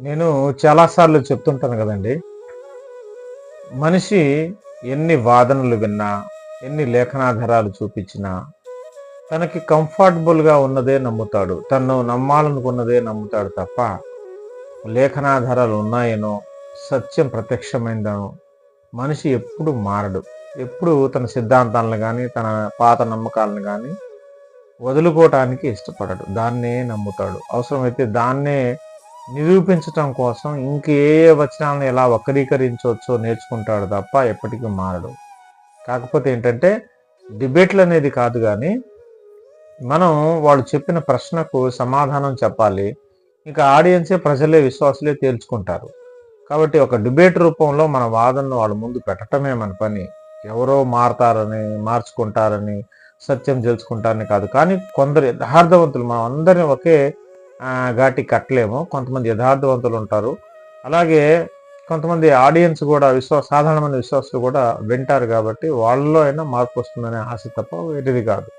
నేను చాలాసార్లు చెప్తుంటాను కదండి. మనిషి ఎన్ని వాదనలు విన్నా ఎన్ని లేఖనాధారాలు చూపించినా తనకి కంఫర్టబుల్గా ఉన్నదే నమ్ముతాడు. తను నమ్మాలనుకున్నదే నమ్ముతాడు తప్ప లేఖనాధారాలు ఉన్నాయనో సత్యం ప్రత్యక్షమైందనో మనిషి ఎప్పుడు మారడు. ఎప్పుడు తన సిద్ధాంతాలను కానీ తన పాత నమ్మకాలను కానీ వదులుకోవటానికి ఇష్టపడడు. దాన్నే నమ్ముతాడు. అవసరమైతే దాన్నే నిరూపించటం కోసం ఇంకే వచనాలను ఎలా వక్రీకరించవచ్చో నేర్చుకుంటాడు తప్ప ఎప్పటికీ మారడు. కాకపోతే ఏంటంటే డిబేట్లు అనేది కాదు కానీ మనం వాళ్ళు చెప్పిన ప్రశ్నకు సమాధానం చెప్పాలి. ఇంకా ఆడియన్సే ప్రజలే విశ్వాసులే తేల్చుకుంటారు. కాబట్టి ఒక డిబేట్ రూపంలో మన వాదనను వాళ్ళ ముందు పెట్టడమే మన పని. ఎవరో మారతారని మార్చుకుంటారని సత్యం తెలుసుకుంటారని కాదు. కానీ కొందరు యథార్థవంతులు మనం అందరిని ఒకే ఘాటి కట్టలేము. కొంతమంది యథార్థవంతులు ఉంటారు. అలాగే కొంతమంది ఆడియన్స్ కూడా విశ్వాస సాధారణమైన విశ్వాసులు కూడా వింటారు కాబట్టి వాళ్ళలో అయినా మార్పు వస్తుందనే ఆశ తప్ప వేరేది కాదు.